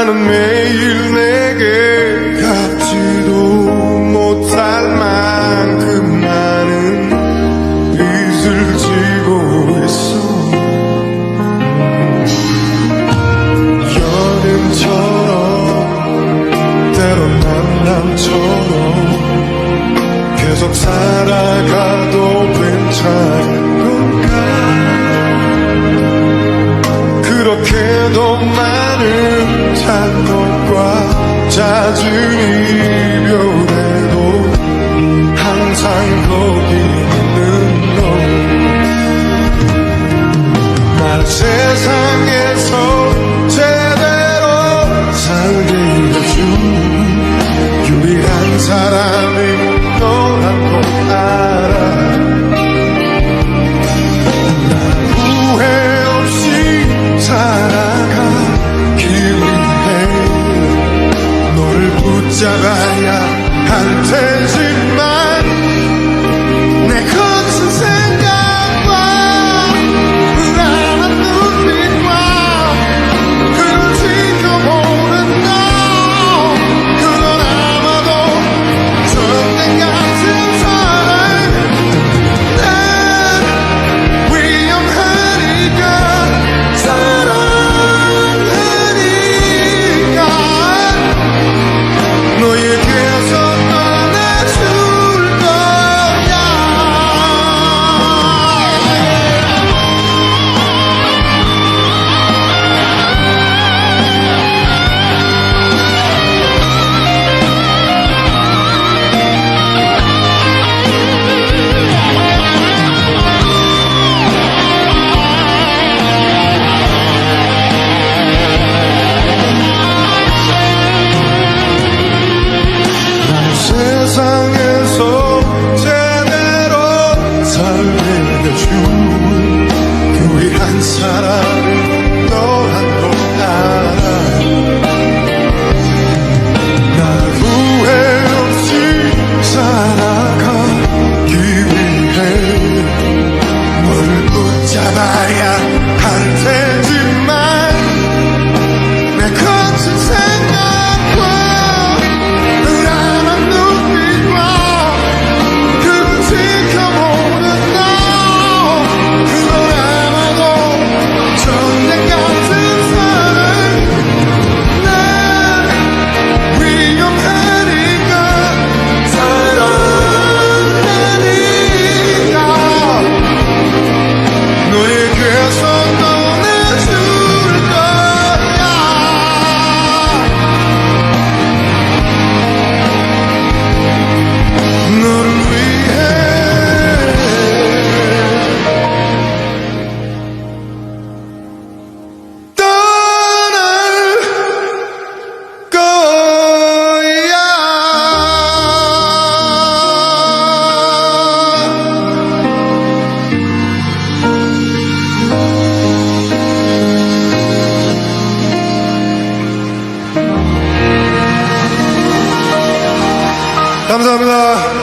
나는 매일 내게 갚지도 못할 만큼 많은 빚을 지고 있어. 여름처럼 때론 남남처럼 계속 살아가도 괜찮은 건가 그렇게도 많은 행복과 자주 십자가야 한 채씩 감사합니다.